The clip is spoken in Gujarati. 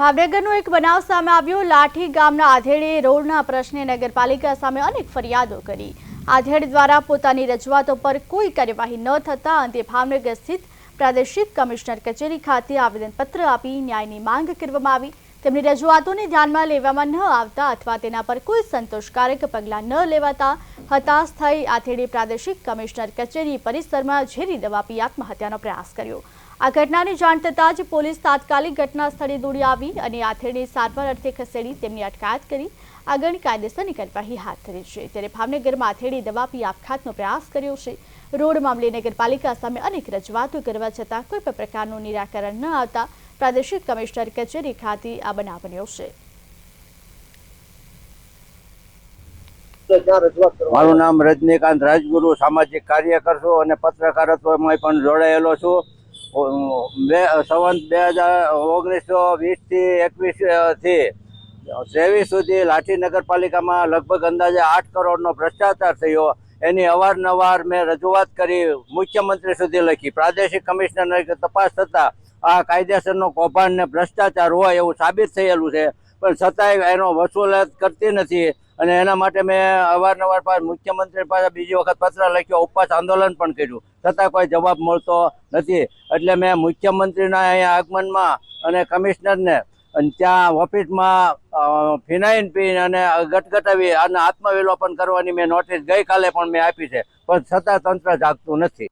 ભાવનગરનો એક બનાવ સામે આવ્યો. લાઠી ગામના આધેડે રોડના પ્રશ્ને નગરપાલિકા સામે અનેક ફરિયાદો કરી. આધેડ દ્વારા પોતાની રજૂઆતો પર કોઈ કાર્યવાહી ન થતા અંતે ભાવનગર સ્થિત પ્રાદેશિક કમિશનર કચેરી ખાતે આવેદનપત્ર આપી ન્યાયની માંગ કરવામાં આવી. તેમની રજૂઆતોને ધ્યાનમાં લેવામાં ન આવતા અથવા તેના પર કોઈ સંતોષકારક પગલાં ન લેવાતા હતાશ થઈ આથેડી પ્રાદેશિક કમિશનર કચેરી પરિસરમાં ઝેરી દવા પી આત્મહત્યાનો પ્રયાસ કર્યો. આ ઘટનાની જાણ થતાં જ પોલીસ તાત્કાલિક ઘટના સ્થળે દોડી આવી અને આથેડે સારવાર અર્થે ખસેડી તેમની અટકાયત કરી આગળની કાયદેસરની કાર્યવાહી હાથ ધરી છે. ત્યારે ભાવનગરમાં આથેડે દવા પી આપઘાતનો પ્રયાસ કર્યો છે. રોડ મામલે નગરપાલિકા સામે અનેક રજૂઆતો કરવા છતાં કોઈ પણ પ્રકારનું નિરાકરણ ન આવતા પ્રાદેશિક કમિશનર કચેરી ખાતે આ બનાવ બન્યો છે. મારું નામ રજનીકાંત રાજગુરુ સામાજિક કાર્યકર છું અને પત્રકારત્વમાં પણ જોડાયેલો છું. બે સંવંત બે હજાર ઓગણીસો વીસથી એકવીસથી ત્રેવીસ સુધી લાઠી નગરપાલિકામાં લગભગ અંદાજે આઠ કરોડનો ભ્રષ્ટાચાર થયો. એની અવારનવાર મેં રજૂઆત કરી, મુખ્યમંત્રી સુધી લખી. પ્રાદેશિક કમિશનરને તપાસ થતાં આ કાયદેસરનો કૌભાંડ ને ભ્રષ્ટાચાર હોય એવું સાબિત થયેલું છે. પણ છતાંય એનો વસૂલાત કરતી નથી. અને એના માટે મેં અવારનવાર પાસે મુખ્યમંત્રી પાસે બીજી વખત પત્ર લખ્યો, ઉપવાસ આંદોલન પણ કર્યું. છતાં કોઈ જવાબ મળતો નથી. એટલે મેં મુખ્યમંત્રીના અહીંયા આગમનમાં અને કમિશનરને અને ત્યાં ઓફિસમાં ફિનાઇન પીન અને ગટગટાવી અને આત્મવિલોપન કરવાની મેં નોટિસ ગઈકાલે પણ મેં આપી છે. પણ છતાં તંત્ર જાગતું નથી.